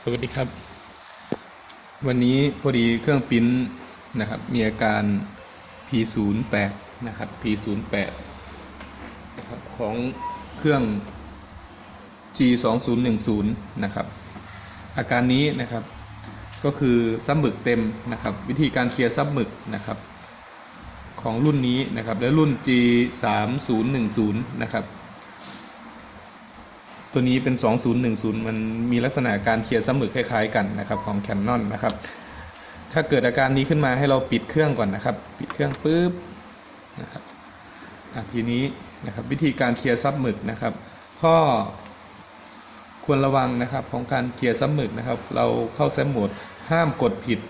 สวัสดีครับ วันนี้พอดีเครื่องปิ้นนะครับ มีอาการ P08 นะครับ P08 นะครับของเครื่อง G2010 นะครับ อาการนี้นะครับ ก็คือซับหมึกเต็มนะครับ วิธีการเคลียร์ซับหมึกนะครับ ของรุ่นนี้นะครับ และรุ่น G3010 นะครับ ตัวนี้เป็น 2010 มันมีลักษณะการเคลียร์ซ้ำหมึกคล้ายๆกันนะครับของ Canon นะครับ ถ้าเกิดอาการนี้ขึ้นมาให้เราปิดเครื่องก่อนนะครับ ปิดเครื่องปุ๊บนะครับทีนี้นะครับวิธีการเคลียร์ซับหมึกนะครับ ข้อควรระวังนะครับของการเคลียร์ซับหมึกนะครับ เราเข้าแซมโหมดห้ามกดผิด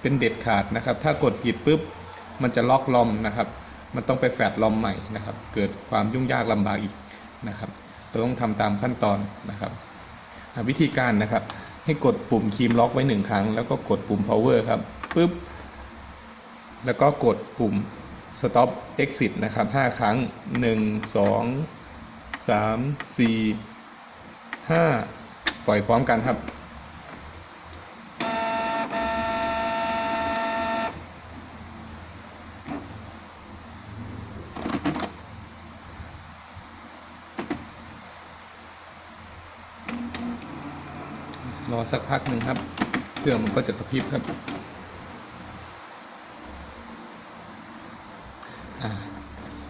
เป็นเด็ดขาดนะครับ ถ้ากดผิดปุ๊บมันจะล็อกลอมนะครับ มันต้องไปแฟดลอมใหม่นะครับ เกิดความยุ่งยากลำบากอีกนะครับ เราต้องทำตามขั้นตอนนะครับ วิธีการนะครับ ให้กดปุ่มคีมล็อกไว้หนึ่งครั้ง แล้วก็กดปุ่ม power ครับปุ๊บแล้วก็กดปุ่ม stop exit นะครับห้าครั้งหนึ่งสองสามสี่ห้าปล่อยพร้อมกันครับ รอสักพักหนึ่งครับ เครื่องมันก็จะกระพริบครับ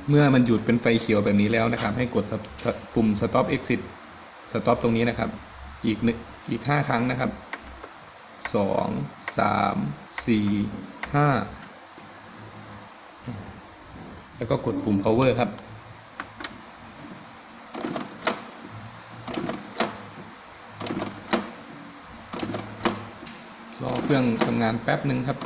เมื่อมันหยุดเป็นไฟเขียวแบบนี้แล้วนะครับ ให้กดปุ่ม stop exit stop ตรงนี้นะครับ อีกหนึ่งอีกห้าครั้งนะครับสองสามสี่ห้าแล้วก็กดปุ่ม power ครับ รอ เครื่องทำงานแป๊บหนึ่งครับ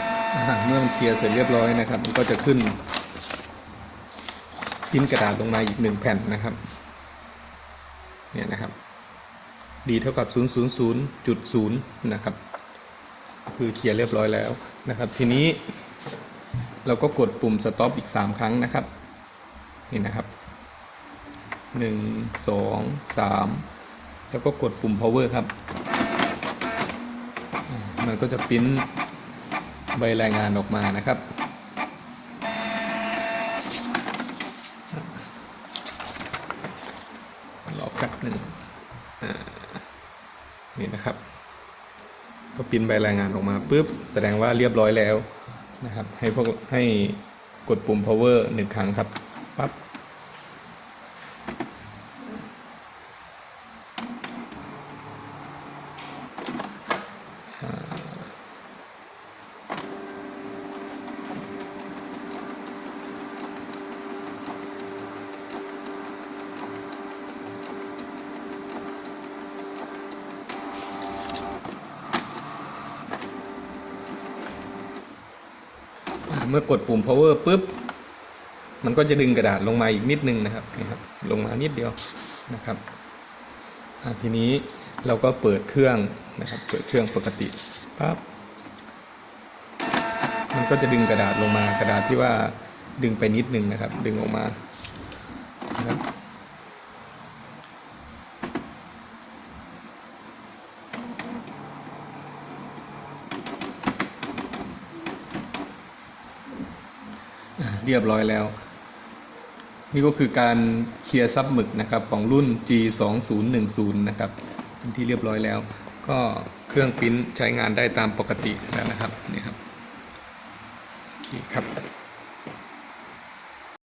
อ่า เมื่อมันเคลียร์เสร็จเรียบร้อยนะครับ มันก็จะขึ้นพิมพ์กระดาษลงมาอีกหนึ่งแผ่นนะครับ เนี่ยนะครับดีเท่ากับ 000.0 นะครับ คือเคลียร์เรียบร้อยแล้วนะครับ ทีนี้เราก็กดปุ่ม stop อีก 3 ครั้งนะครับ นี่นะครับ 1 2 3 แล้วก็กดปุ่ม power ครับ มันก็จะปริ้น ใบรายงานออกมานะครับ รอแป๊บหนึ่งนี่นะครับ ก็ปิ้นใบรายงานออกมาปุ๊บ แสดงว่าเรียบร้อยแล้วนะครับ ให้พวกให้กดปุ่ม power หนึ่งครั้งครับปั๊บ เมื่อกดปุ่ม power ปุ๊บ มันก็จะดึงกระดาษลงมาอีกนิดนึงนะครับนี่ครับ ลงมานิดเดียวนะครับทีนี้เราก็เปิดเครื่องนะครับ เปิดเครื่องปกติปั๊บมันก็จะดึงกระดาษลงมากระดาษที่ว่าดึงไปนิดนึงนะครับ ดึงออกมานะครับ เรียบร้อยแล้ว นี่ก็คือการเคลียร์ซับหมึกนะครับของรุ่น G2010 นะครับเป็นที่เรียบร้อยแล้ว ก็เครื่องปริ้นใช้งานได้ตามปกติแล้วนะครับนี่ครับโอเคครับ